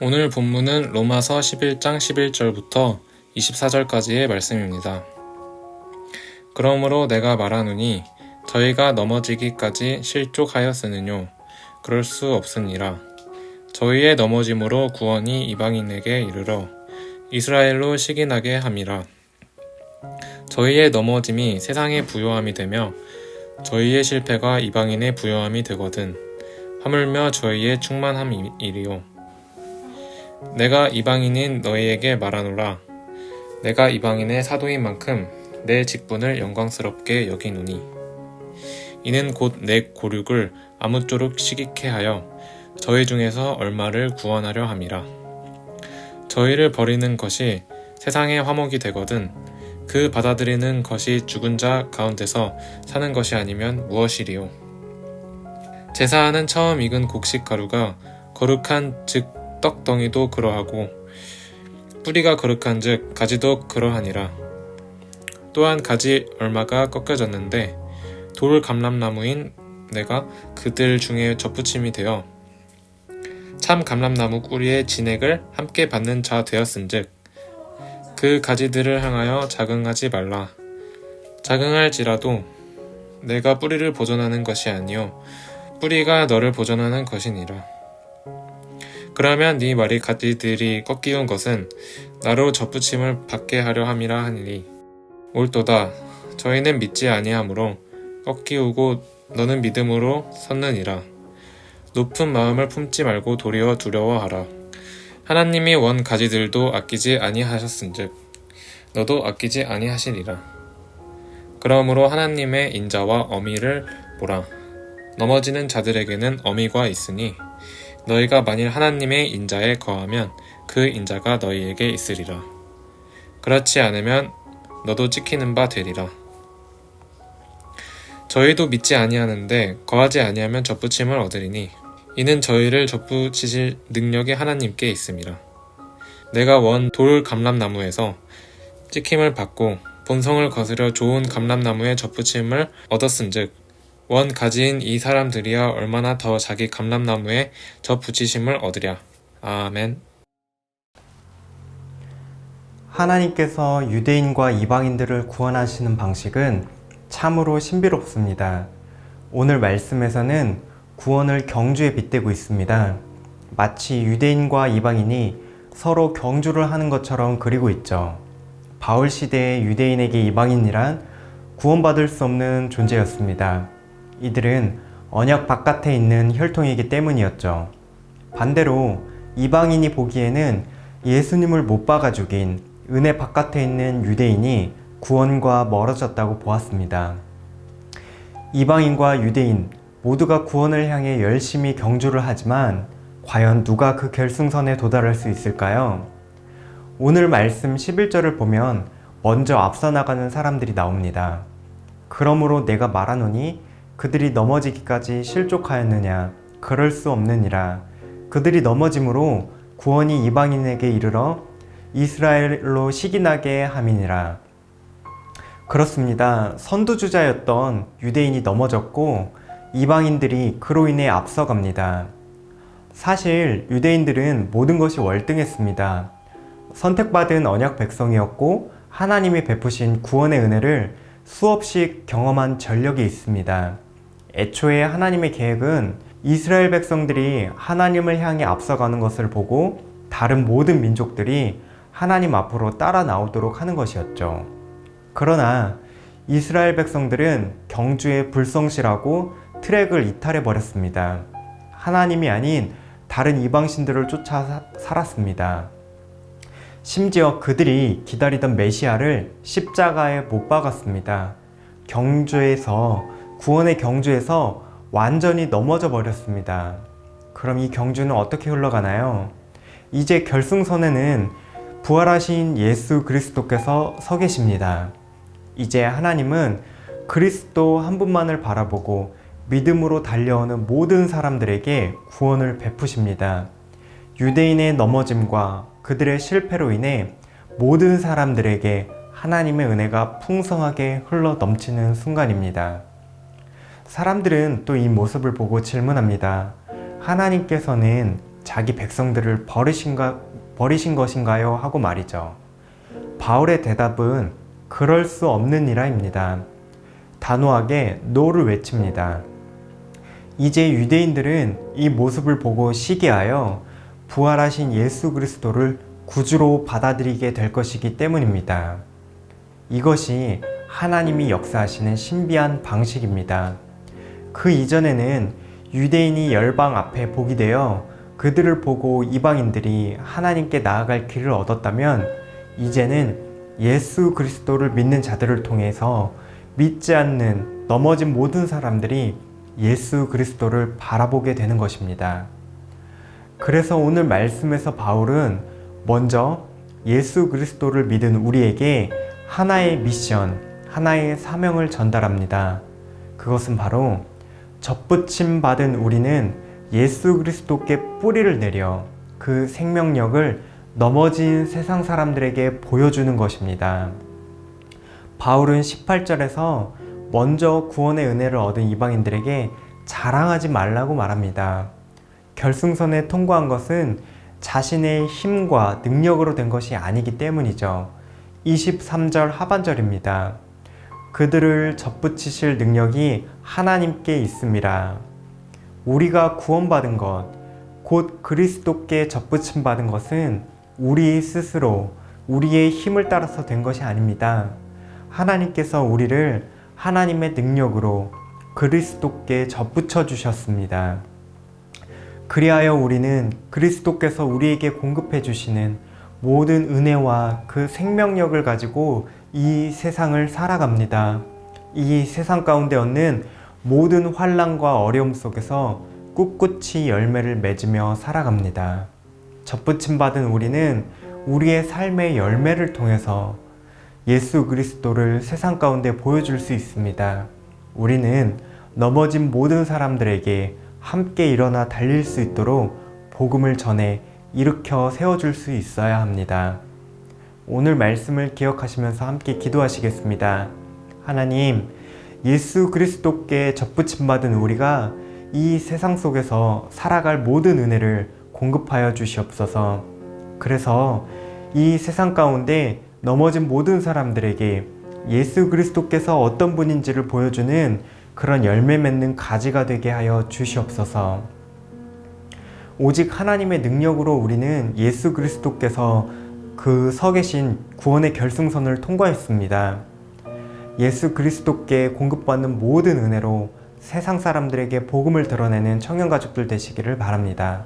오늘 본문은 로마서 11장 11절부터 24절까지의 말씀입니다. 그러므로 내가 말하노니 저희가 넘어지기까지 실족하였으느뇨. 그럴 수 없으니라. 저희의 넘어짐으로 구원이 이방인에게 이르러 이스라엘로 시기나게 함이라. 저희의 넘어짐이 세상의 부요함이 되며 저희의 실패가 이방인의 부요함이 되거든. 하물며 저희의 충만함이리요 내가 이방인인 너희에게 말하노라. 내가 이방인의 사도인 만큼 내 직분을 영광스럽게 여기노니. 이는 곧 내 고륙을 아무쪼록 시기케 하여 저희 중에서 얼마를 구원하려 함이라. 저희를 버리는 것이 세상의 화목이 되거든 그 받아들이는 것이 죽은 자 가운데서 사는 것이 아니면 무엇이리요? 제사하는 처음 익은 곡식 가루가 거룩한 즉 떡덩이도 그러하고 뿌리가 거룩한 즉 가지도 그러하니라. 또한 가지 얼마가 꺾여졌는데 돌 감람나무인 내가 그들 중에 접붙임이 되어 참 감람나무 뿌리의 진액을 함께 받는 자 되었은즉 그 가지들을 향하여 자긍하지 말라. 자긍할지라도 내가 뿌리를 보존하는 것이 아니요 뿌리가 너를 보존하는 것이니라 그러면 네 말이 가지들이 꺾이운 것은 나로 접붙임을 받게 하려 함이라 하니니. 옳도다. 저희는 믿지 아니하므로 꺾이우고 너는 믿음으로 섰느니라. 높은 마음을 품지 말고 도리어 두려워하라. 하나님이 원 가지들도 아끼지 아니하셨은즉 너도 아끼지 아니하시리라. 그러므로 하나님의 인자와 어미를 보라. 넘어지는 자들에게는 어미가 있으니 너희가 만일 하나님의 인자에 거하면 그 인자가 너희에게 있으리라 그렇지 않으면 너도 찍히는 바 되리라 저희도 믿지 아니하는데 거하지 아니하면 접붙임을 얻으리니 이는 저희를 접붙이실 능력이 하나님께 있음이라. 내가 원 돌 감람나무에서 찍힘을 받고 본성을 거스려 좋은 감람나무에 접붙임을 얻었은즉 원 가지인 이 사람들이야 얼마나 더 자기 감람나무에 접붙이심을 얻으랴. 아멘. 하나님께서 유대인과 이방인들을 구원하시는 방식은 참으로 신비롭습니다. 오늘 말씀에서는 구원을 경주에 빗대고 있습니다. 마치 유대인과 이방인이 서로 경주를 하는 것처럼 그리고 있죠. 바울 시대의 유대인에게 이방인이란 구원받을 수 없는 존재였습니다. 이들은 언약 바깥에 있는 혈통이기 때문이었죠. 반대로 이방인이 보기에는 예수님을 못 박아 죽인 은혜 바깥에 있는 유대인이 구원과 멀어졌다고 보았습니다. 이방인과 유대인 모두가 구원을 향해 열심히 경주를 하지만 과연 누가 그 결승선에 도달할 수 있을까요? 오늘 말씀 11절을 보면 먼저 앞서 나가는 사람들이 나옵니다. 그러므로 내가 말하노니 그들이 넘어지기까지 실족하였느냐 그럴 수 없느니라 그들이 넘어짐으로 구원이 이방인에게 이르러 이스라엘로 시기나게 함이니라 그렇습니다. 선두주자였던 유대인이 넘어졌고 이방인들이 그로 인해 앞서갑니다. 사실 유대인들은 모든 것이 월등했습니다. 선택받은 언약 백성이었고 하나님이 베푸신 구원의 은혜를 수없이 경험한 전력이 있습니다. 애초에 하나님의 계획은 이스라엘 백성들이 하나님을 향해 앞서가는 것을 보고 다른 모든 민족들이 하나님 앞으로 따라 나오도록 하는 것이었죠. 그러나 이스라엘 백성들은 경주에 불성실하고 트랙을 이탈해 버렸습니다. 하나님이 아닌 다른 이방신들을 쫓아 살았습니다. 심지어 그들이 기다리던 메시아를 십자가에 못 박았습니다. 경주에서 구원의 경주에서 완전히 넘어져 버렸습니다. 그럼 이 경주는 어떻게 흘러가나요? 이제 결승선에는 부활하신 예수 그리스도께서 서 계십니다. 이제 하나님은 그리스도 한 분만을 바라보고 믿음으로 달려오는 모든 사람들에게 구원을 베푸십니다. 유대인의 넘어짐과 그들의 실패로 인해 모든 사람들에게 하나님의 은혜가 풍성하게 흘러 넘치는 순간입니다. 사람들은 또 이 모습을 보고 질문합니다. 하나님께서는 자기 백성들을 버리신가, 버리신 것인가요? 하고 말이죠. 바울의 대답은 그럴 수 없는 이라입니다. 단호하게 노를 외칩니다. 이제 유대인들은 이 모습을 보고 시기하여 부활하신 예수 그리스도를 구주로 받아들이게 될 것이기 때문입니다. 이것이 하나님이 역사하시는 신비한 방식입니다. 그 이전에는 유대인이 열방 앞에 복이 되어 그들을 보고 이방인들이 하나님께 나아갈 길을 얻었다면 이제는 예수 그리스도를 믿는 자들을 통해서 믿지 않는 넘어진 모든 사람들이 예수 그리스도를 바라보게 되는 것입니다. 그래서 오늘 말씀에서 바울은 먼저 예수 그리스도를 믿은 우리에게 하나의 미션, 하나의 사명을 전달합니다. 그것은 바로 접붙임 받은 우리는 예수 그리스도께 뿌리를 내려 그 생명력을 넘어진 세상 사람들에게 보여주는 것입니다. 바울은 18절에서 먼저 구원의 은혜를 얻은 이방인들에게 자랑하지 말라고 말합니다. 결승선에 통과한 것은 자신의 힘과 능력으로 된 것이 아니기 때문이죠. 23절 하반절입니다. 그들을 접붙이실 능력이 하나님께 있습니다. 우리가 구원받은 것, 곧 그리스도께 접붙임 받은 것은 우리 스스로 우리의 힘을 따라서 된 것이 아닙니다. 하나님께서 우리를 하나님의 능력으로 그리스도께 접붙여 주셨습니다. 그리하여 우리는 그리스도께서 우리에게 공급해 주시는 모든 은혜와 그 생명력을 가지고 이 세상을 살아갑니다. 이 세상 가운데 얻는 모든 환란과 어려움 속에서 꿋꿋이 열매를 맺으며 살아갑니다. 접붙임 받은 우리는 우리의 삶의 열매를 통해서 예수 그리스도를 세상 가운데 보여줄 수 있습니다. 우리는 넘어진 모든 사람들에게 함께 일어나 달릴 수 있도록 복음을 전해 일으켜 세워줄 수 있어야 합니다. 오늘 말씀을 기억하시면서 함께 기도하시겠습니다. 하나님, 예수 그리스도께 접붙임 받은 우리가 이 세상 속에서 살아갈 모든 은혜를 공급하여 주시옵소서. 그래서 이 세상 가운데 넘어진 모든 사람들에게 예수 그리스도께서 어떤 분인지를 보여주는 그런 열매 맺는 가지가 되게 하여 주시옵소서. 오직 하나님의 능력으로 우리는 예수 그리스도께서 그 서 계신 구원의 결승선을 통과했습니다. 예수 그리스도께 공급받는 모든 은혜로 세상 사람들에게 복음을 드러내는 청년 가족들 되시기를 바랍니다.